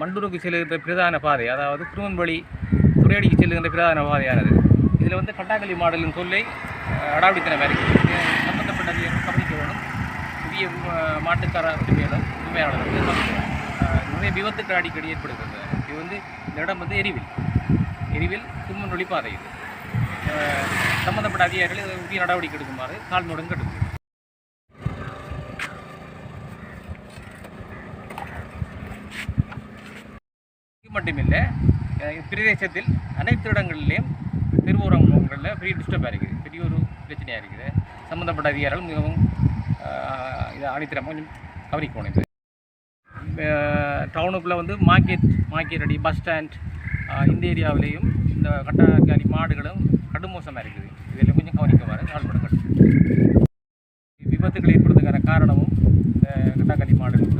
மண்டூருக்கு செல்கின்ற பிரதான பாதை அதாவது குருவன்வழி துறையடிக்கு செல்லுகின்ற பிரதான பாதையானது. இதில் வந்து கட்டாக்கலி மாடலின் சொல்லை அடாவடித்தன அடாவடித்தனம் சம்பந்தப்பட்டது இந்திய மாட்டுக்கார உரிமையாளர் உரிமையாளர் வந்து நிறைய விபத்துக்கள் அடிக்கடி ஏற்படுகிறது. இது வந்து இந்த இடம் வந்து எரிவில். எரிவில் குருவன்வழி பாதை இது. சம்மந்தப்பட்ட சம்பந்தப்பட்ட அதிகாரிகள் உரிய நடவடிக்கை எடுக்குமாறு கால் முடங்கு இது மட்டுமில்லை பிரதேசத்தில் அனைத்து இடங்களிலேயும் திருவுரங்களில் பெரிய டிஸ்டர்பாக இருக்குது. பெரிய ஒரு பிரச்சனையாக இருக்குது. சம்மந்தப்பட்ட அதிகாரிகள் மிகவும் அஹ், இதை கொஞ்சம் கவனிக்கணும் இது. டவுனுக்குள்ளே வந்து மார்க்கெட் மார்க்கெட் அடி பஸ் ஸ்டாண்ட் இந்த ஏரியாவிலேயும் இந்த கட்டாக்காரி மாடுகளும் கடுமோசமாக இருக்குது. இதில் கொஞ்சம் கவனிக்கவாறு ஆள்பட கட்டு விபத்துகள் ஏற்படுறதுக்கான காரணமும் இந்த கட்டாக்காளி மாடுகள்